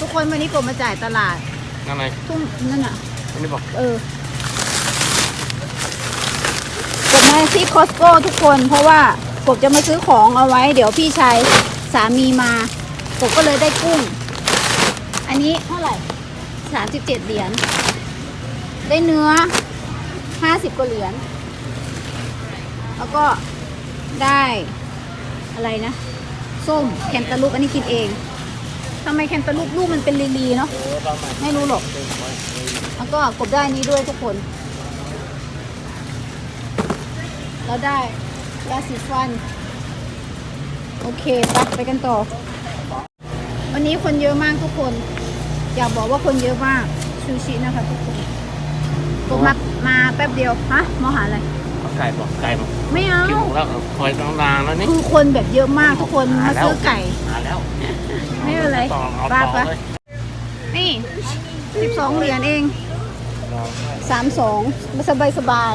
ทุกคนวันนี้กบมาจ่ายตลาดนั่นไงทุ่งนั่นอะอันนี้บอกเออกบมาที่คอสโก้ทุกคนเพราะว่ากบจะมาซื้อของเอาไว้ เดี๋ยวพี่ชายสามีมากบก็เลยได้กุ้ง อันนี้เท่าไหร่สามสิบเจ็ดเหรียญได้เนื้อห้าสิบกว่าเหรียญแล้วก็ได้อะไรนะ ส้มแคนตาลูปอันนี้กินเอง ทำไมแคนตาลูปลูกมันเป็นลีๆเนาะเออประมาณไม่รู้หรอกแล้วก็กบได้นี้ด้วยทุกคนเราได้ยาสีฟัน โอเคไปไปกันต่อ วันนี้คนเยอะมากทุกคน อยากบอกว่าคนเยอะมากซูชินะคะทุกคนกบมามาแป๊บเดียวฮะมองหาอะไรเอาไก่บอกไก่บอกไม่เอากินหมูแล้วเอาคอยนานๆแล้วนี่คือคนแบบเยอะมากทุกคนมาซื้อไก่มาแล้ว ไม่เป็นไรต่อเอาป้าต่อปะเลยนี่สิบสองเหรียญเองลองให้สามสองสบายสบาย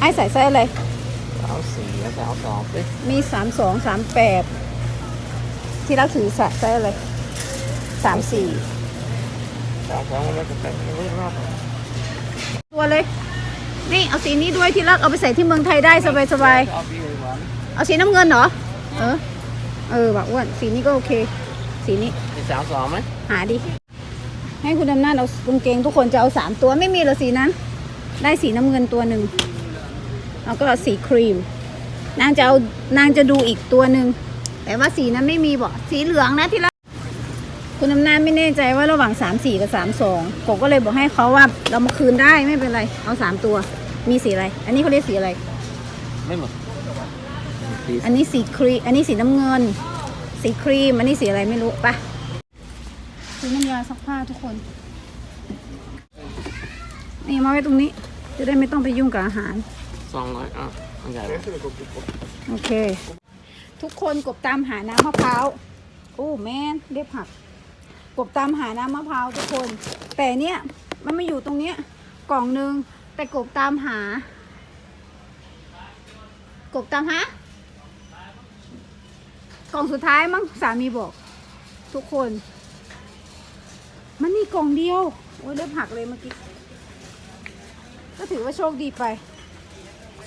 ไอ้ใส่ไส้อะไรสาวสี่แล้วสาวสองสิมีสามสองสามแปดที่รักถือสะไส้อะไรสามสี่สาวสองแล้วจะแต่งไม่รอบตัวเลย นี่เอาสีนี้ด้วยที่รักเอาไปใส่ที่เมืองไทยได้สบายสบายเอาพี่เลยหวานเอาสีน้ำเงินเหรอ เออ เออแบบอ้วนสีนี้ก็โอเค สีนี้มีสาวสองไหมหาดิ ให้คุณอำนาจเอากางเกงทุกคนจะเอาสามตัวไม่มีเหรอสีนั้น ได้สีน้ำเงินตัวหนึ่งแล้วก็สีครีม นางจะเอานางจะดูอีกตัวหนึ่งแต่ว่าสีนั้นไม่มีบอกสีเหลืองนะที่ละคุณอำนาจไม่แน่ใจว่าระหว่างสามสี่กับสามสองผมก็เลยบอกให้เขาว่าเรามาคืนได้ไม่เป็นไรเอาสามตัว มีสีอะไร อันนี้เขาเรียกสีอะไร ไม่หมดสีอันนี้สีครีมอันนี้สีน้ำเงิน สีครีม อันนี้สีอะไรไม่รู้ไปะซื้อน้ำยาซักผ้าทุกคน นี่มาไว้ตรงนี้ จะได้ไม่ต้องไปยุ่งกับอาหาร สองร้อยอะอันใหญ่ไหมโอเค ทุกคนกบตามหาน้ำมะพร้าว โอ้แม่นเรียบหัก กบตามหาน้ำมะพร้าวทุกคน แต่เนี้ยมันไม่อยู่ตรงเนี้ยกล่องหนึงแต่กบตามหากบตามหา กล่องสุดท้ายมั้งสามีบอก ทุกคน มันมีกล่องเดียว โอ้ยเรียบหักเลยเมื่อกี้ ก็ถือว่าโชคดีไป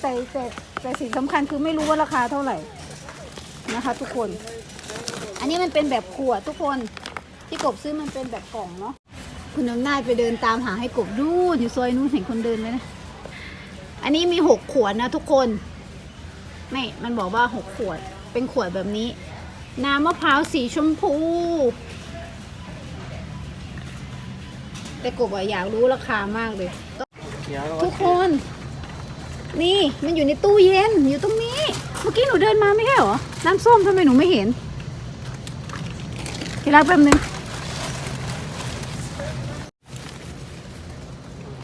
แต่แต่แต่สิ่งสำคัญคือไม่รู้ว่าราคาเท่าไหร่นะคะ ทุกคน อันนี้มันเป็นแบบขวดทุกคนที่กบซื้อมันเป็นแบบกล่องเนาะคุณน้ำนาจไปเดินตามหาให้กบดูอยู่ซอยนู้นเห็นคนเดินไหมนะอันนี้มีหกขวดนะทุกคน ไม่ มันบอกว่าหกขวด เป็นขวดแบบนี้ น้ำมะพร้าวสีชมพู แต่กบอะอยากรู้ราคามากเลย ทุกคน นี่มันอยู่ในตู้เย็นอยู่ตรงนี้ เมื่อกี้หนูเดินมาไม่ใช่เหรอ น้ำส้มทำไมหนูไม่เห็นทีรักแป๊บนึง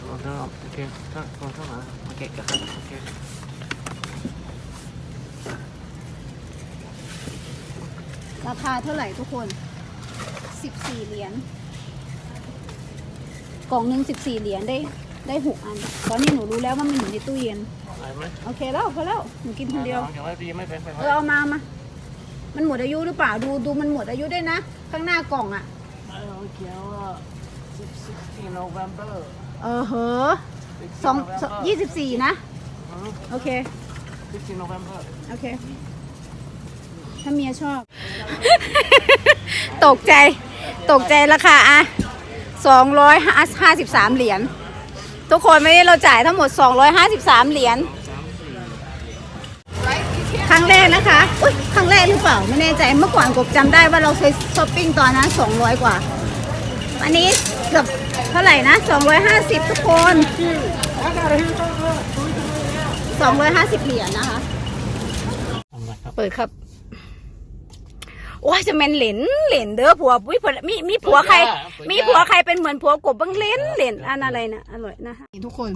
เราจะเอาโอเคถ้าเราเข้ามาโอเคกันโอเค ราคาเท่าไหร่ทุกคนสิบสี่เหรียญ กล่องหนึ่งสิบสี่เหรียญได้ได้หกอัน ตอนนี้หนูรู้แล้วว่ามันอยู่ในตู้เย็น อะไรไหมโอเคแล้วพอแล้ว หนูกินคนเดียวเดี๋ยวไว้ดีไม่เป็นไปเออเอามามา มันหมดอายุหรือเปล่า ดูดูมันหมดอายุด้วยนะ ข้างหน้ากล่องอะเราเขียนว่า16 November เออเหอะสองยี่สิบสี่นะ โอเค 16 November โอเค ถ้าเมียชอบ ตกใจ ตกใจราคาอะสองร้อยห้าสิบสามเหรียญ ทุกคนไม่ได้เราจ่ายทั้งหมด253เหรียญ ครั้งแรกนะคะ อุ้ยครั้งแรกหรือเปล่า ไม่แน่ใจ เมื่อก่อนกบจำได้ว่าเราเคยช้อปปิ้งตอนนั้น200กว่า อันนี้เกือบเท่าไหร่นะ250ทุกคน250เหรียญนะคะทำไรครับเปิดครับ โอ้ยจะแมนเหรนเหรนเด้อผัววิผัวมีมีผัวใคร มีผัวใครเป็นเหมือนผัวกบบ้างเหรนเหรนอันอะไรนะอร่อยนะคะทุกคน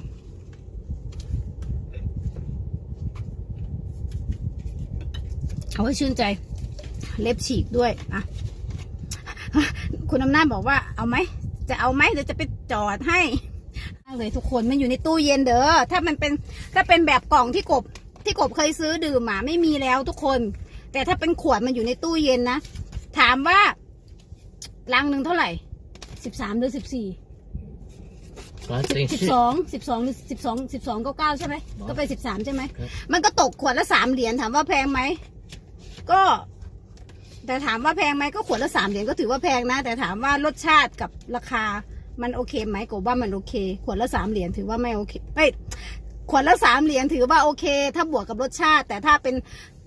เอาไว้ชื่นใจ เล็บฉีกด้วยอะคุณอำนาจบอกว่าเอาไหม จะเอาไหมเดี๋ยวจะไปจอดให้เลยทุกคนมันอยู่ในตู้เย็นเด้อถ้ามันเป็นถ้าเป็นแบบกล่องที่กบที่กบเคยซื้อดื่มหมาไม่มีแล้วทุกคน แต่ถ้าเป็นขวดมันอยู่ในตู้เย็นนะ ถามว่าลังหนึ่งเท่าไหร่สิบสามหรือสิบสี่ I think สิบ shit. สองสิบสองหรือสิบสองสิบสองก็เก้าใช่ไหมอ๋อก็ไปสิบสามใช่ไหมครับ มันก็ตกขวดละสามเหรียญถามว่าแพงไหมก็ แต่ถามว่าแพงไหมก็ขวดละสามเหรียญก็ถือว่าแพงนะ แต่ถามว่ารสชาติกับราคามันโอเคไหมก็ว่ามันโอเค ขวดละสามเหรียญถือว่าไม่โอเคเอ้ยขวดละสามเหรียญถือว่าโอเค ถ้าบวกกับรสชาติ แต่ถ้าเป็น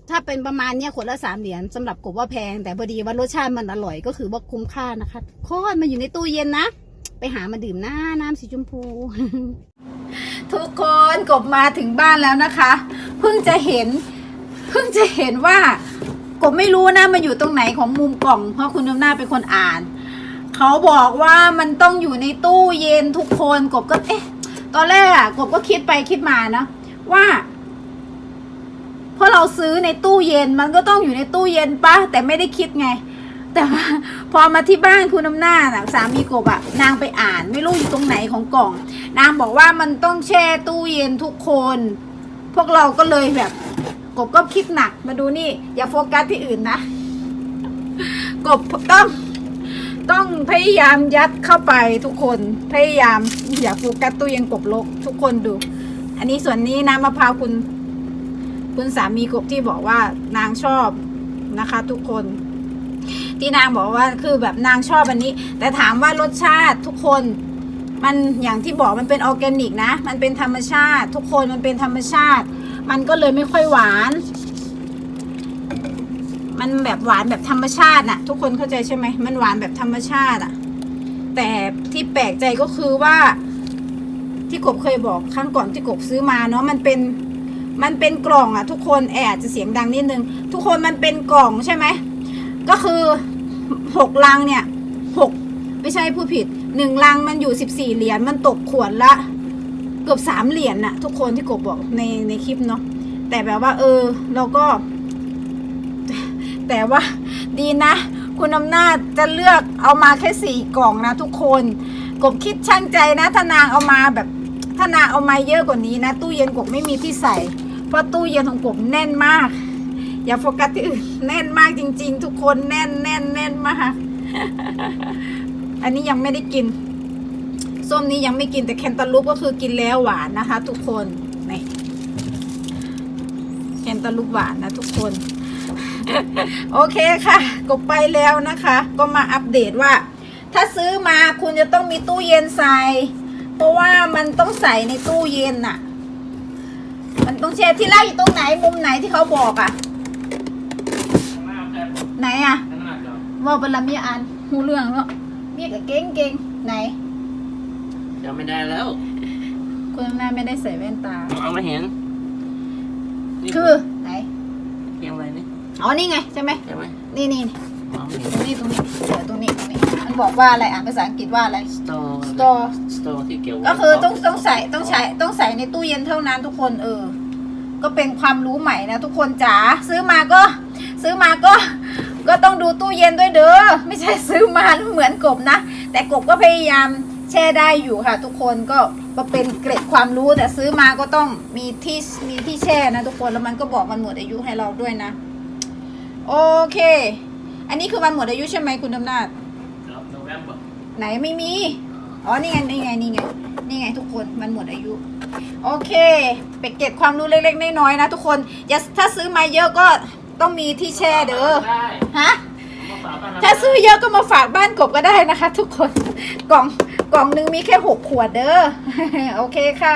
ถ้าเป็นประมาณเนี้ยขวดละสามเหรียญสำหรับกบว่าแพง แต่พอดีว่ารสชาติมันอร่อยก็คือว่าคุ้มค่านะคะโคตรมันอยู่ในตู้เย็นนะ ไปหามาดื่มนะน้ำสีชมพู ทุกคนกบมาถึงบ้านแล้วนะคะ เพิ่งจะเห็น เพิ่งจะเห็นว่ากบไม่รู้นะมันอยู่ตรงไหนของมุมกล่อง เพราะคุณน้ำหน้าเป็นคนอ่าน เขาบอกว่ามันต้องอยู่ในตู้เย็นทุกคนกบก็เอ๊ะ ตอนแรกอะกบก็คิดไปคิดมานะว่า เพราะเราซื้อในตู้เย็นมันก็ต้องอยู่ในตู้เย็นปะแต่ไม่ได้คิดไง แต่ว่าพอมาที่บ้านคุณน้ำหน้าน่ะสามีกบอะนางไปอ่านไม่รู้อยู่ตรงไหนของกล่อง นางบอกว่ามันต้องแช่ตู้เย็นทุกคน พวกเราก็เลยแบบกบก็คิดหนักมาดูนี่ อย่าโฟกัสที่อื่นนะ กบต้องต้องพยายามยัดเข้าไปทุกคนพยายามอย่าโฟกัสตู้เย็นกบลกทุกคนดู อันนี้ส่วนนี้น้ำมะพร้าวคุณ คุณสามีกบที่บอกว่านางชอบนะคะ ทุกคน ที่นางบอกว่าคือแบบนางชอบอันนี้ แต่ถามว่ารสชาติทุกคนมันอย่างที่บอกมันเป็นออร์แกนิกนะ มันเป็นธรรมชาติ ทุกคนมันเป็นธรรมชาติ มันก็เลยไม่ค่อยหวาน มันแบบหวานแบบธรรมชาติน่ะ ทุกคนเข้าใจใช่ไหมมันหวานแบบธรรมชาติอะ แต่ที่แปลกใจก็คือว่าที่กบเคยบอกครั้งก่อนที่กบซื้อมาเนาะมันเป็น มันเป็นกล่องอะทุกคนแอร์อาจจะเสียงดังนิดนึง ทุกคนมันเป็นกล่องใช่ไหม ก็คือหกลังเนี่ยหกไม่ใช่ผู้ผิดหนึ่งลังมันอยู่สิบสี่เหรียญมันตกขวดละเกือบสามเหรียญน่ะ ทุกคนที่กบบอกในในคลิปเนาะแต่แบบว่า เออ เราก็ แต่ว่าดีนะ คุณอำนาจจะเลือกเอามาแค่สี่กล่องนะทุกคน กบคิดช่างใจนะ ถ้านางเอามาแบบถ้านางเอามาเยอะกว่านี้นะ ตู้เย็นกบไม่มีที่ใส่ เพราะตู้เย็นของกบแน่นมาก อย่าโฟกัสที่อื่นแน่นมากจริง ๆ ทุกคนแน่นแน่นแน่นมาก อันนี้ยังไม่ได้กิน ส้มนี้ยังไม่กินแต่แคนตาลูปก็คือกินแล้วหวานนะคะ ทุกคนนี่แคนตาลูปหวานนะทุกคน โอเคค่ะกบไปแล้วนะคะ ก็มาอัปเดตว่า ถ้าซื้อมาคุณจะต้องมีตู้เย็นใส่เพราะว่ามันต้องใส่ในตู้เย็นน่ะ มันต้องแช่ที่ไล่อยู่ตรงไหนมุมไหนที่เขาบอกอะ ไหนอะว่าเป็นละเมียอันหูเรื่องเนาะเมียกับเก่งเก่งไหนจำไม่ได้แล้ว คุณอำนาจไม่ได้ใส่แว่นตา เอามาเห็นนี่คือไหนเพียงอะไรนี่อ๋อนี่ไงใช่ไหมใช่ไหมนี่นี่เอามาเห็นตรงนี้ตรงนี้เดี๋ยวตรงนี้ตรงนี้ มันบอกว่าอะไรอ่านภาษาอังกฤษว่าอะไรส โตร์ store สโตร์ที่เกี่ยวก็คือต้องต้องใส่ต้องใช้ต้องใส่ในตู้เย็นเท่านั้นทุกคนเออ ก็เป็นความรู้ใหม่นะทุกคนจ๋าซื้อมาก็ ซื้อมาก็ ก็ต้องดูตู้เย็นด้วยเด้อไม่ใช่ซื้อมาแล้วเหมือนกบนะ แต่กบก็พยายามแช่ได้อยู่ค่ะ ทุกคนก็ก็เป็นเกร็ดความรู้แต่ซื้อมาก็ต้องมีที่มีที่แช่นะทุกคนแล้วมันก็บอกมันหมดอายุให้เราด้วยนะ โอเค อันนี้คือมันหมดอายุใช่ไหมคุณอำนาจโนเวมเบอร์ไหนไม่มี อ๋อ นี่ไง นี่ไง นี่ไง นี่ไงทุกคน มันหมดอายุ โอเค ไปเก็บความรู้เล็กๆน้อยๆนะทุกคน อย่าถ้าซื้อมาเยอะก็ต้องมีที่แช่เด้อได้ฮะมาฝากบ้านถ้าซื้อเยอะก็มาฝากบ้านกบก็ได้นะคะ ทุกคน กล่อง กล่องหนึงมีแค่หกขวดเด้อ โอเคค่ะ